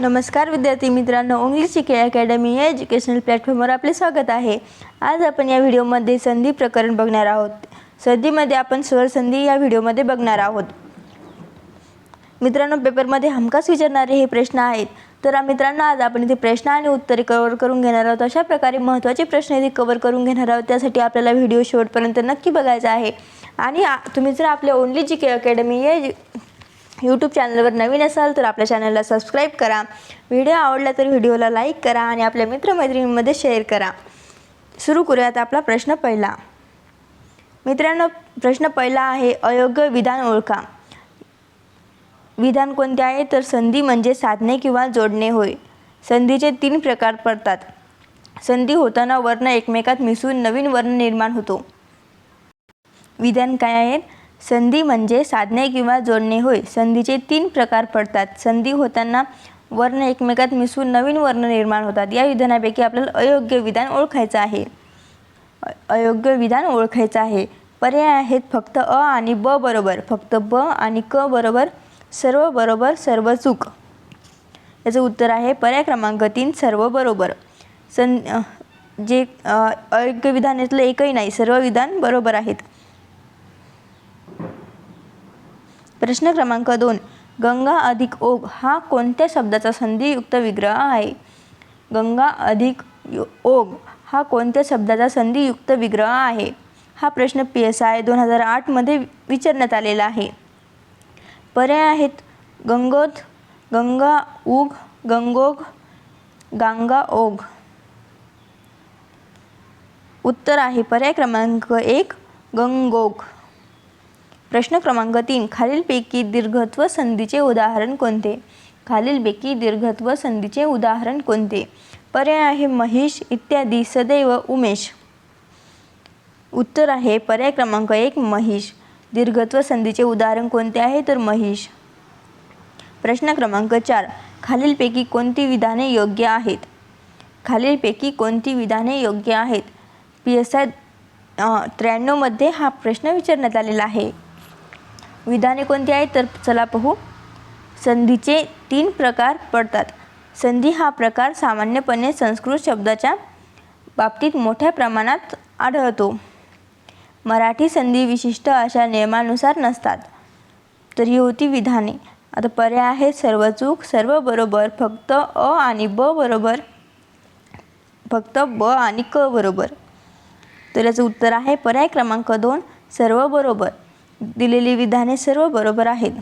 नमस्कार विद्यार्थी मित्रांनो इंग्लिश शिके अकॅडमी या एज्युकेशनल प्लॅटफॉर्मवर आपले स्वागत आहे. आज आपण या व्हिडिओमध्ये संधी प्रकरण बघणार आहोत. संधीमध्ये आपण स्वर संधी या व्हिडिओमध्ये बघणार आहोत. मित्रांनो पेपरमध्ये हमखास विचारणारे हे प्रश्न आहेत. तर मित्रांनो आज आपण इथे प्रश्न आणि उत्तरे कवर करून घेणार आहोत. अशा प्रकारे महत्त्वाचे प्रश्न इथे कवर करून घेणार आहोत. त्यासाठी आपल्याला व्हिडिओ शेवटपर्यंत नक्की बघायचा आहे. आणि तुम्ही जर आपल्या ओनली जी के अकॅडमी या यूट्यूब चॅनलवर नवीन असाल तर आपल्या चॅनलला सबस्क्राईब करा. व्हिडिओ आवडला तर व्हिडिओला लाईक करा आणि आपल्या मित्रमैत्रिणींमध्ये शेअर करा. सुरू करूयात आपला प्रश्न पहिला. मित्रांनो प्रश्न पहिला आहे अयोग्य विधान ओळखा. विधान कोणते आहे? तर संधी म्हणजे साधणे किंवा जोडणे होय. संधीचे तीन प्रकार पडतात. संधी होताना वर्ण एकमेकात मिसळून नवीन वर्ण निर्माण होतो. विधान काय आहेत संधी म्हणजे साधणे किंवा जोडणे होय. संधीचे तीन प्रकार पडतात. संधी होताना वर्ण एकमेकात मिसळून नवीन वर्ण निर्माण होतात. या विधानापैकी आपल्याला अयोग्य विधान ओळखायचं आहे. अयोग्य विधान ओळखायचं आहे. पर्याय आहेत फक्त अ आणि ब बरोबर. फक्त ब आणि क बरोबर सर्व बरोबर सर्व चूक. याचं उत्तर आहे पर्याय क्रमांक तीन सर्व बरोबर. सं जे अयोग्य विधान यातलं एकही नाही सर्व विधान बरोबर आहेत. प्रश्न क्रमांक दोन. गंगा अधिक ओघ हा कोणत्या शब्दाचा संधियुक्त विग्रह आहे? गंगा अधिक ओघ हा कोणत्या शब्दाचा संधियुक्त विग्रह आहे? हा प्रश्न पी एस आय दोन हजार आठमध्ये विचारण्यात आलेला आहे. पर्याय आहेत. गंगोत गंगा उग गंगोग गांगा ओघ. उत्तर आहे. पर्याय क्रमांक एक गंगोग प्रश्न क्रमांक तीन खालीलपैकी दीर्घत्व संधीचे उदाहरण कोणते? खालीलपैकी दीर्घत्व संधीचे उदाहरण कोणते? पर्याय आहे महेश इत्यादी सदैव उमेश. उत्तर आहे पर्याय क्रमांक एक महिष दीर्घत्व संधीचे उदाहरण कोणते आहे? तर महिष प्रश्न क्रमांक चार खालीलपैकी कोणती विधाने योग्य आहेत? खालीलपैकी कोणती विधाने योग्य आहेत? पी एस आय त्र्याण्णवमध्ये हा प्रश्न विचारण्यात आलेला आहे. विधाने कोणती आहेत तर चला पाहू. संधीचे तीन प्रकार पडतात. संधी हा प्रकार सामान्यपणे संस्कृत शब्दाच्या बाबतीत मोठ्या प्रमाणात आढळतो. मराठी संधी विशिष्ट अशा नियमानुसार नसतात. तर ही होती विधाने. आता पर्याय आहे सर्व चूक सर्व बरोबर फक्त अ आणि ब बरोबर. फक्त ब आणि क बरोबर. तर याचं उत्तर आहे पर्याय क्रमांक दोन सर्व बरोबर. दिलेली विधाने सर्व बरोबर आहेत.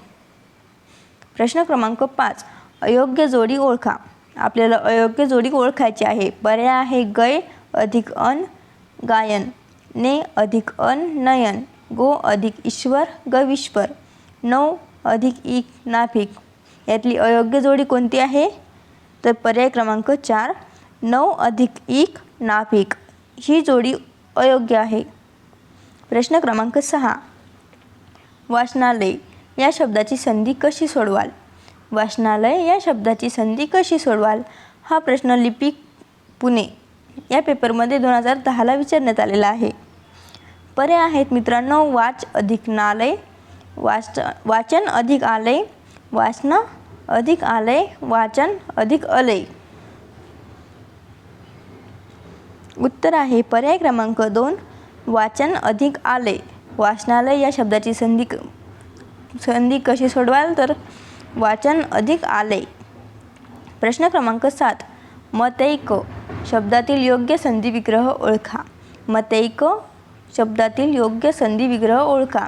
प्रश्न क्रमांक पाच अयोग्य जोडी ओळखा. आपल्याला अयोग्य जोडी ओळखायची आहे. पर्याय आहे गय अधिक अन गायन ने अधिक अन नयन गो अधिक ईश्वर गविश्वर नऊ अधिक इक नाफिक यातली अयोग्य जोडी कोणती आहे? तर पर्याय क्रमांक चार नऊ अधिक इक नाफिक ही जोडी अयोग्य आहे. प्रश्न क्रमांक सहा वाचनालय या शब्दाची संधी कशी सोडवाल? वाचनालय या शब्दाची संधी कशी सोडवाल? हा प्रश्न लिपी पुणे या पेपरमध्ये दोन हजार दहाला विचारण्यात आलेला आहे. पर्याय आहेत मित्रांनो वाच अधिक नालय वाच वाचन अधिक आलय वाचन अधिक आलय वाचन अधिक अलय. उत्तर आहे पर्याय क्रमांक दोन वाचन अधिक आलय. वाचनालय या शब्दाची संधी क- संधी कशी सोडवाल? तर वाचन अधिक आलय. प्रश्न क्रमांक सात. मतैक शब्दातील योग्य संधी विग्रह ओळखा. मतैक शब्दातील योग्य संधी विग्रह ओळखा.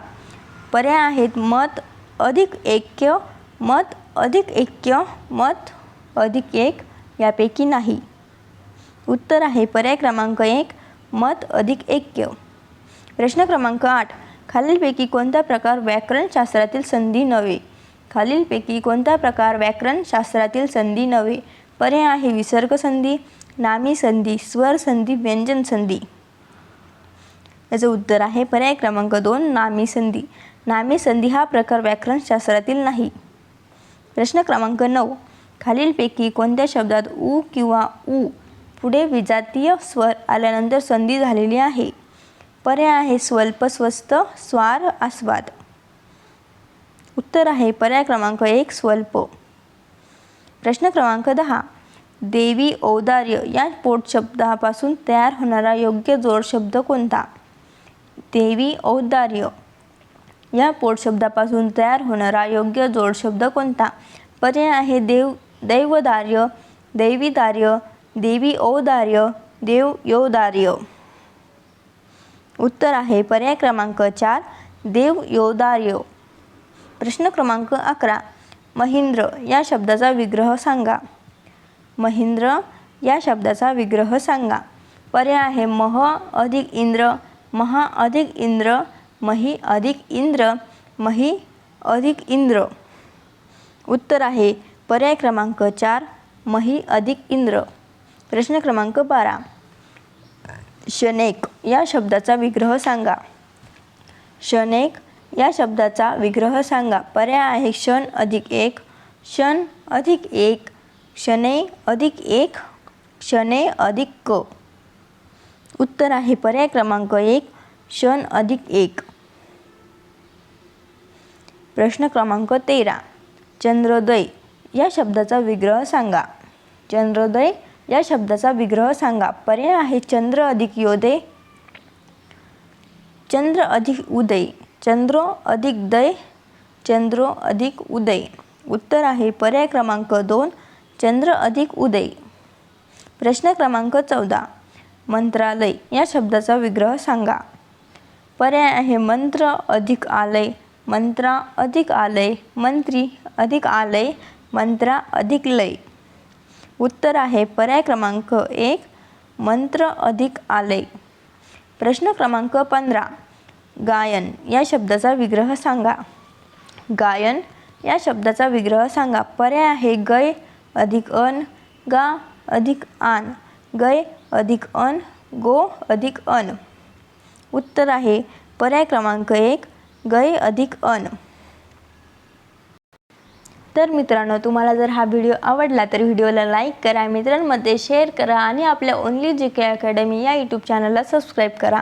पर्याय आहेत मत अधिक ऐक्य मत अधिक ऐक्य मत अधिक एक यापैकी नाही. उत्तर आहे पर्याय क्रमांक एक मत अधिक ऐक्य. प्रश्न क्रमांक आठ. खालीलपैकी कोणता प्रकार व्याकरणशास्त्रातील संधी नव्हे? खालीलपैकी कोणता प्रकार व्याकरणशास्त्रातील संधी नव्हे? पर्याय आहे विसर्ग संधी नामी संधी स्वर संधी व्यंजन संधी. याचं उत्तर आहे पर्याय क्रमांक दोन नामी संधी. नामी संधी हा प्रकार व्याकरणशास्त्रातील नाही. प्रश्न क्रमांक नऊ. खालीलपैकी कोणत्या शब्दात उ किंवा ऊ पुढे विजातीय स्वर आल्यानंतर संधी झालेली आहे? पर्याय आहे स्वल्प स्वस्त स्वार आस्वाद. उत्तर आहे पर्याय क्रमांक एक स्वल्प. प्रश्न क्रमांक दहा. देवी औदार्य या पोटशब्दापासून तयार होणारा योग्य जोड शब्द कोणता? देवी औदार्य या पोटशब्दापासून तयार होणारा योग्य जोड शब्द कोणता? पर्याय आहे देव दैवदार्य दैवीदार्य देवी औदार्य देव योदार्य. उत्तर आहे पर्याय क्रमांक चार देव योदार्य. प्रश्न क्रमांक अकरा महिंद्र या शब्दाचा विग्रह सांगा. महिंद्र या शब्दाचा विग्रह सांगा. पर्याय आहे मह अधिक इंद्र महा अधिक इंद्र मही अधिक इंद्र मही अधिक इंद्र. उत्तर आहे पर्याय क्रमांक चार मही अधिक इंद्र. प्रश्न क्रमांक बारा शनेक या शब्दाचा विग्रह सांगा. शनेक या शब्दाचा विग्रह सांगा. पर्याय आहे क्षण अधिक एक क्षण अधिक एक क्षणे अधिक एक क्षणे अधिक क. उत्तर आहे पर्याय क्रमांक एक क्षण अधिक एक. प्रश्न क्रमांक तेरा. चंद्रोदय या शब्दाचा विग्रह सांगा. चंद्रोदय या शब्दाचा विग्रह सांगा. पर्याय आहे चंद्र अधिक योदय. चंद्र अधिक उदय. चंद्रो अधिक दय. चंद्रो अधिक उदय. उत्तर आहे पर्याय क्रमांक दोन चंद्र अधिक उदय. प्रश्न क्रमांक चौदा मंत्रालय. या शब्दाचा विग्रह सांगा. पर्याय आहे मंत्र अधिक आलय मंत्रा अधिक आलय मंत्री अधिक आलय मंत्रा अधिक लय. उत्तर आहे पर्याय क्रमांक एक मंत्र अधिक आलय प्रश्न क्रमांक पंधरा गायन या शब्दाचा विग्रह सांगा. गायन या शब्दाचा विग्रह सांगा. पर्याय आहे गय अधिक अन गा अधिक आन गय अधिक अन गो अधिक अन. उत्तर आहे पर्याय क्रमांक एक गय अधिक अन. तर मित्रांनो तुम्हाला जर हा व्हिडिओ आवडला तर व्हिडिओला लाईक करा मित्रांमध्ये शेअर करा आणि आपल्या ओनली जी के अकॅडमी या यूट्यूब चॅनलला सबस्क्राईब करा.